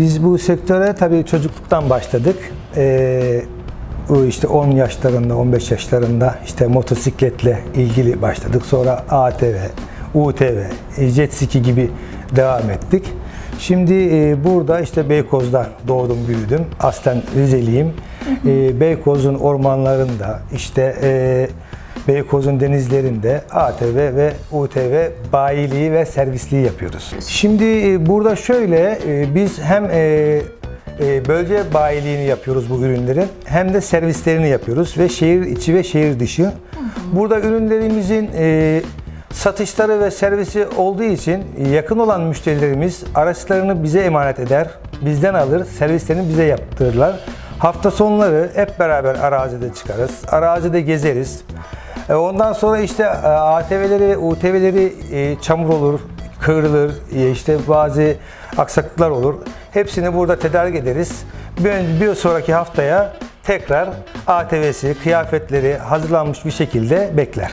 Biz bu sektöre tabii çocukluktan başladık. Ee, işte 10 yaşlarında, 15 yaşlarında işte motosikletle ilgili başladık. Sonra ATV, UTV, jet ski gibi devam ettik. Şimdi e, burada işte Beykoz'da doğdum, büyüdüm. Aslen Rizeliyim. E, Beykoz'un ormanlarında, işte e, Beykoz'un denizlerinde ATV ve UTV bayiliği ve servisliği yapıyoruz. Şimdi e, burada şöyle e, biz hem e, bölge bayiliğini yapıyoruz bu ürünlerin hem de servislerini yapıyoruz ve şehir içi ve şehir dışı. Burada ürünlerimizin satışları ve servisi olduğu için yakın olan müşterilerimiz araçlarını bize emanet eder, bizden alır, servislerini bize yaptırırlar. Hafta sonları hep beraber arazide çıkarız, arazide gezeriz. E, Ondan sonra işte e, ATV'leri UTV'leri e, çamur olur, kırılır, işte bazı aksaklıklar olur. Hepsini burada tedarik ederiz. Bir sonraki haftaya tekrar ATV'si, kıyafetleri hazırlanmış bir şekilde bekler.